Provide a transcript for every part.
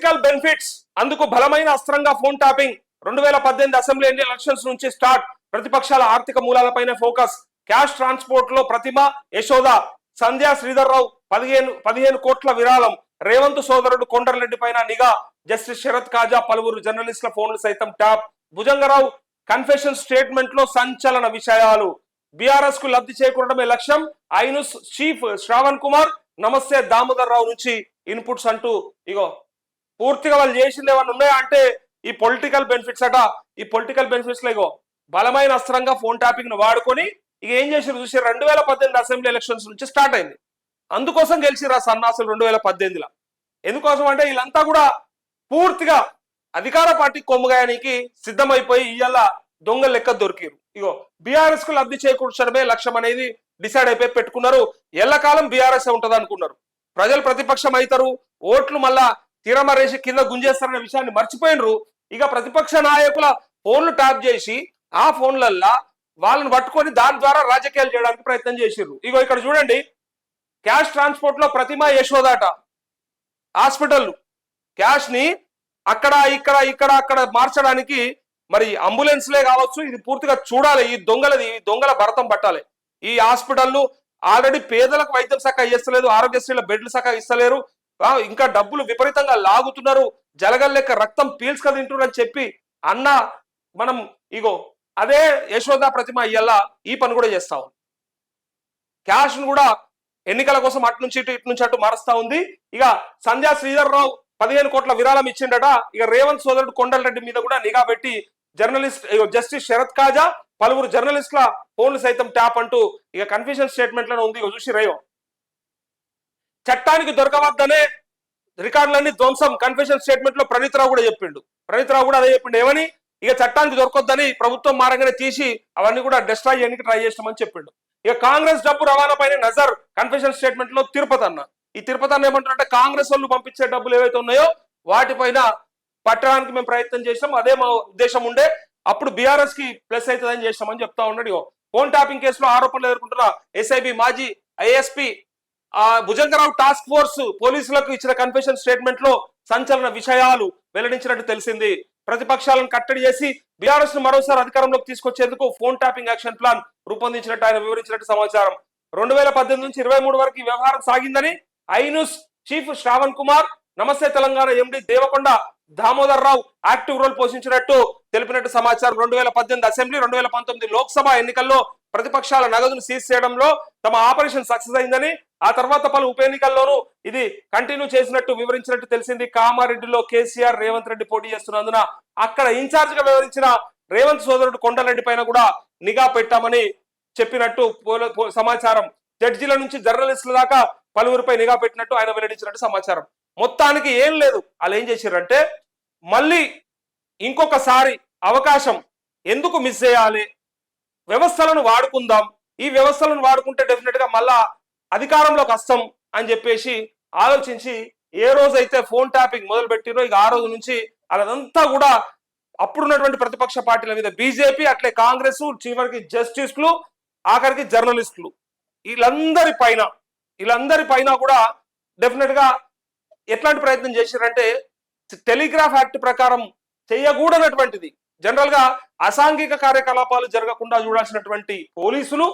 Political benefits అందుకు బలమైన అస్త్రంగా ఫోన్ ట్యాపింగ్ రెండు వేల పద్దెనిమిది అసెంబ్లీ ఎలక్షన్స్ నుంచి స్టార్ట్ ప్రతిపక్షాల ఆర్థిక మూలాలపైన ఫోకస్ క్యాష్ ట్రాన్స్పోర్ట్లో ప్రతిమ యశోద సంధ్యా శ్రీధర్ రావు పదిహేను పదిహేను కోట్ల విరాళం. రేవంత్ సోదరుడు కొండరెడ్డి పైన నిఘా. జస్టిస్ శరత్ కాజా పలువురు జర్నలిస్టుల ఫోన్లు సైతం ట్యాప్ భుజంగరావు కన్ఫెషన్ స్టేట్మెంట్లో సంచలన విషయాలు. బీఆర్ఎస్కు లబ్ధి చేకూరడమే లక్ష్యం. ఐనుస్ చీఫ్ శ్రావణ్ కుమార్ నమస్తే దామోదర్ రావు నుంచి ఇన్పుట్స్ అంటూ ఇగో పూర్తిగా వాళ్ళు చేసింది ఏమన్నా ఉన్నాయా? అంటే ఈ పొలిటికల్ బెనిఫిట్స్ అట ఈ పొలిటికల్ బెనిఫిట్స్ లేగో ఇగో బలమైన అస్త్రంగా ఫోన్ ట్యాపింగ్ను వాడుకొని ఇక ఏం చేసారు చూసి రెండు వేల పద్దెనిమిది అసెంబ్లీ ఎలక్షన్స్ నుంచి స్టార్ట్ అయింది. అందుకోసం గెలిచిరా సన్నాసులు రెండు వేల పద్దెనిమిదిలో. ఎందుకోసం అంటే వీళ్ళంతా కూడా పూర్తిగా అధికార పార్టీ కొమ్ముగాయనికి సిద్ధమైపోయి ఇవాళ దొంగ లెక్క దొరికారు ఇగో బీఆర్ఎస్కు లబ్ధి చేకూర్చడమే లక్ష్యం అనేది డిసైడ్ అయిపోయి పెట్టుకున్నారు. ఎల్లకాలం బీఆర్ఎస్ ఉంటది అనుకున్నారు ప్రజలు ప్రతిపక్షం అవుతారు ఓట్లు మళ్ళా తీరమరేసి కింద గుంజేస్తారనే విషయాన్ని మర్చిపోయినరు. ఇక ప్రతిపక్ష నాయకుల ఫోన్లు ట్యాప్ చేసి ఆ ఫోన్లల్లా వాళ్ళని పట్టుకొని దాని ద్వారా రాజకీయాలు చేయడానికి ప్రయత్నం చేసిర్రు. ఇగో ఇక్కడ చూడండి. క్యాష్ ట్రాన్స్పోర్ట్లో ప్రతిమ యశోదాట. హాస్పిటల్ క్యాష్ని అక్కడ ఇక్కడ ఇక్కడ అక్కడ మార్చడానికి మరి అంబులెన్స్లే కావచ్చు ఇది పూర్తిగా చూడాలి. ఈ దొంగలది ఈ దొంగల భరతం పట్టాలి. ఈ హాస్పిటల్ ఆల్రెడీ పేదలకు వైద్యం శాఖ ఇస్తలేదు ఆరోగ్యశ్రీల బెడ్లు శాఖ ఇస్తలేరు. ఇంకా డబ్బులు విపరీతంగా లాగుతున్నారు. జలగల్ లెక్క రక్తం పీల్చుక తింటున్నారు చెప్పి అన్న మనం ఇగో అదే యశోద ప్రతిమ ఇయ్యల్లా ఈ పని కూడా చేస్తా ఉంది. క్యాష్ను కూడా ఎన్నికల కోసం అటు నుంచి ఇటు ఇటు నుంచి అటు మారుస్తా ఉంది. ఇక సంధ్యా శ్రీధర్ రావు పదిహేను కోట్ల విరాళం ఇచ్చిండట. ఇక రేవంత్ సోదరుడు కొండలరెడ్డి మీద కూడా నిఘా పెట్టి జర్నలిస్ట్ ఇగో జస్టిస్ శరత్ కాజా పలువురు జర్నలిస్టుల ఫోన్లు సైతం ట్యాప్ అంటూ ఇక కన్ఫ్యూజన్ స్టేట్మెంట్లో ఉంది చూసి రేయో చట్టానికి దొరకవద్దనే రికార్డులన్నీ ధ్వంసం కన్ఫెషన్ స్టేట్మెంట్లో ప్రణీత్ రావు కూడా చెప్పిండు. ప్రణీత్ రావు కూడా అదే చెప్పిండు. ఏమని? ఇక చట్టానికి దొరకొద్దని ప్రభుత్వం మారంగానే తీసి అవన్నీ కూడా డిస్ట్రాయ్ చేయడానికి ట్రై చేస్తామని చెప్పిండు. ఇక కాంగ్రెస్ డబ్బు రవాణా పైన నజర్ కన్ఫెషన్ స్టేట్మెంట్లో తిరుపతి అన్న. ఈ తిరుపతి అన్న ఏమంటారంటే కాంగ్రెస్ వాళ్ళు పంపించే డబ్బులు ఏవైతే ఉన్నాయో వాటిపైన పట్టడానికి మేము ప్రయత్నం చేసాం అదే మా ఉద్దేశం ఉండే. అప్పుడు బీఆర్ఎస్కి ప్లస్ అవుతుందని చేస్తామని చెప్తా ఉన్నాడు. ఇగో ఫోన్ ట్యాపింగ్ కేసులో ఆరోపణలు ఎదుర్కొంటున్న ఎస్ఐబి మాజీ ఐఎస్పి ఆ భుజంగరావు టాస్క్ ఫోర్స్ పోలీసులకు ఇచ్చిన కన్ఫెషన్ స్టేట్మెంట్లో సంచలన విషయాలు వెల్లడించినట్టు తెలిసింది. ప్రతిపక్షాలను కట్టడి చేసి బీఆర్ఎస్ను మరోసారి అధికారంలోకి తీసుకొచ్చేందుకు ఫోన్ ట్యాపింగ్ యాక్షన్ ప్లాన్ రూపొందించినట్టు ఆయన వివరించినట్టు సమాచారం. రెండు వేల పద్దెనిమిది నుంచి ఇరవై మూడు వరకు వ్యవహారం సాగిందని ఐనుస్ chief Shravan Kumar Namaste Telangana MD Devakonda Damodar Rao active role పోషించినట్టు తెలిపినట్టు సమాచారం. రెండు వేల పద్దెనిమిది అసెంబ్లీ రెండు వేల పంతొమ్మిది లోక్సభ ఎన్నికల్లో ప్రతిపక్షాల నగదును సీజ్ చేయడంలో తమ ఆపరేషన్ సక్సెస్ అయిందని ఆ తర్వాత పలు ఉప ఎన్నికల్లోనూ ఇది కంటిన్యూ చేసినట్టు వివరించినట్టు తెలిసింది. కామారెడ్డిలో కేసీఆర్ రేవంత్ రెడ్డి పోటీ చేస్తున్నందున అక్కడ ఇన్ఛార్జ్గా వివరించిన రేవంత్ సోదరుడు కొండరెడ్డి పైన కూడా నిఘా పెట్టామని చెప్పినట్టు పోల- సమాచారం. జడ్జిల నుంచి జర్నలిస్టుల దాకా పలువురిపై నిఘా పెట్టినట్టు ఆయన వెల్లడించినట్టు సమాచారం. మొత్తానికి ఏం లేదు. వాళ్ళు ఏం చేశారంటే మళ్ళీ ఇంకొకసారి అవకాశం ఎందుకు మిస్ చేయాలి? వ్యవస్థలను వాడుకుందాం. ఈ వ్యవస్థలను వాడుకుంటే డెఫినెట్గా మళ్ళా అధికారంలో కష్టం అని చెప్పేసి ఆలోచించి ఏ రోజైతే ఫోన్ ట్యాపింగ్ మొదలు పెట్టిరో ఇక ఆ రోజు నుంచి అదంతా కూడా అప్పుడున్నటువంటి ప్రతిపక్ష పార్టీల మీద బీజేపీ అట్లే కాంగ్రెస్ చివరికి జస్టిస్లు ఆఖరికి జర్నలిస్టులు. వీళ్ళందరి పైన వీళ్ళందరి పైన కూడా డెఫినెట్గా ఎట్లాంటి ప్రయత్నం చేశారంటే టెలిగ్రాఫ్ యాక్ట్ ప్రకారం చేయకూడనటువంటిది. జనరల్గా అసాంఘిక కార్యకలాపాలు జరగకుండా చూడాల్సినటువంటి పోలీసులు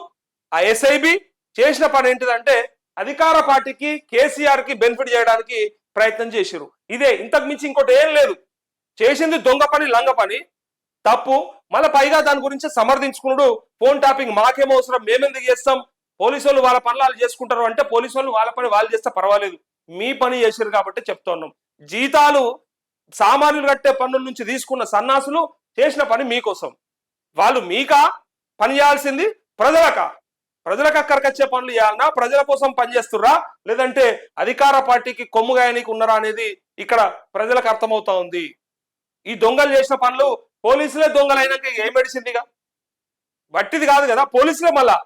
ఆ ఎస్ఐబి చేసిన పని ఏంటిదంటే అధికార పార్టీకి కేసీఆర్కి బెనిఫిట్ చేయడానికి ప్రయత్నం చేశారు ఇదే ఇంతకు మించి ఇంకోటి ఏం లేదు. చేసింది దొంగ పని లంగ పని. తప్పు. మళ్ళీ పైగా దాని గురించి సమర్థించుకున్నాడు ఫోన్ టాపింగ్ మాకేం అవసరం? మేమెందుకు చేస్తాం? పోలీసు వాళ్ళు వాళ్ళ పనులు వాళ్ళు చేసుకుంటారు అంటే పోలీసు వాళ్ళు వాళ్ళ పని వాళ్ళు చేస్తే పర్వాలేదు. మీ పని చేశారు కాబట్టి చెప్తున్నాం జీతాలు సామాన్యులు కట్టే పన్నుల నుంచి తీసుకున్న సన్నాసులు చేసిన పని మీకోసం. వాళ్ళు మీకా? పని చేయాల్సింది ప్రజలక? ప్రజలకు అక్కడికొచ్చే పనులు చేయాలన్నా ప్రజల కోసం పనిచేస్తుర్రా? లేదంటే అధికార పార్టీకి కొమ్ముగాయనికి ఉన్నారా అనేది ఇక్కడ ప్రజలకు అర్థమవుతా ఉంది. ఈ దొంగలు చేసిన పనులు పోలీసులే దొంగలైనాక ఏం మెడిసిందిగా వట్టిది కాదు కదా పోలీసులే మళ్ళా.